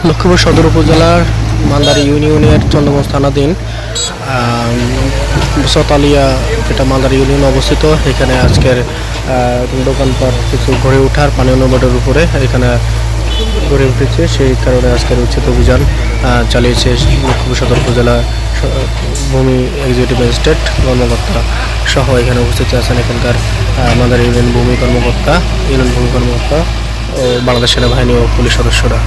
লক্ষ্মীপুর সদর উপজেলার মান্দারি ইউনিয়নের চন্দ্রগঞ্জ থানাধীন সতালিয়া যেটা মান্দারি ইউনিয়ন অবস্থিত এখানে আজকের দোকানপাট কিছু গড়ে ওঠার পানীয় নম্বরের উপরে এখানে গড়ে উঠেছে। সেই কারণে আজকের উচ্ছেদ অভিযান চালিয়েছে লক্ষ্মীপুর সদর উপজেলা ভূমি এক্সিকিউটিভ ম্যাজিস্ট্রেট কর্মকর্তা সহ এখানে উপস্থিত আছেন এখানকার আহ, মান্দারি ইউনিয়ন ভূমি কর্মকর্তা ইউনিয়ন ভূমি কর্মকর্তা ও বাংলাদেশ সেনাবাহিনী ও পুলিশ সদস্যরা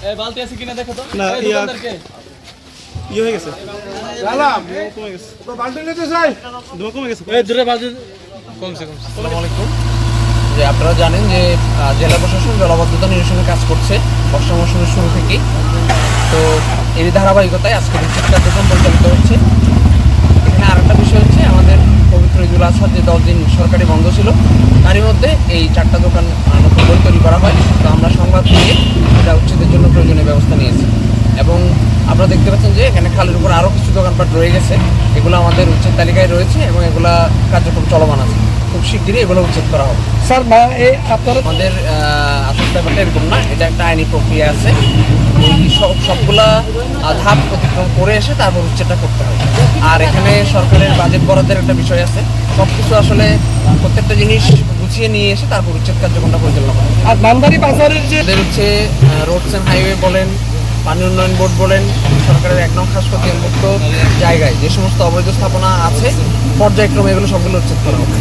এই বালতি আছে কিনা দেখো তো। না, এই ইয়া- দোকানদারকে। গেছে। কমে গেছে। ধোঁয়া কমে গেছে। এই দূরে বালতি কমছে কমছে। আসসালামু আলাইকুম। যে আপনারা জানেন যে জেলা প্রশাসন জলাবদ্ধতা নিরসনে কাজ করছে বর্ষা মৌসুমের শুরু থেকেই। তো এর ধারাবাহিকতায় আজকে উচ্ছেদ কার্যক্রম পরিচালিত হচ্ছে। এখানে আরেকটা বিষয় হচ্ছে আমাদের পবিত্র ঈদুল আজহার যে দশ দিন সরকারি বন্ধ ছিল তারই মধ্যে এই চারটা দোকান নতুন করে তৈরি করা হয়। তো আমরা সংবাদ পেয়ে জন্য প্রয়োজনীয় ব্যবস্থা নিয়েছে। এবং আপনারা দেখতে পাচ্ছেন যে এখানে খালের উপর আরও কিছু দোকানপাট রয়ে গেছে। এগুলো আমাদের উচ্ছেদ তালিকায় রয়েছে এবং এগুলা কার্যক্রম চলমান আছে। খুব শিগগিরই এগুলো উচ্ছেদ করা হবে। স্যার আমাদের ব্যাপারটা এরকম না এটা একটা আইনি প্রক্রিয়া আছে। এই সব সবগুলা ধাপ অতিক্রম করে এসে তারপর উচ্ছেদটা করতে হবে আর এখানে সরকারের বাজেট বরাদ্দের একটা বিষয় আছে। সব কিছু আসলে প্রত্যেকটা জিনিস গুছিয়ে নিয়ে এসে তারপর উচ্ছেদ কার্যক্রমটা পরিচালনা করা আর নান্দারি বাজারের যে হচ্ছে রোডস অ্যান্ড হাইওয়ে বলেন পানি উন্নয়ন বোর্ড বলেন সরকারের এক নং খাসপতি মুক্ত জায়গায় যে সমস্ত অবৈধ স্থাপনা আছে পর্যায়ক্রমে এগুলো সবগুলো উচ্ছেদ করা হবে।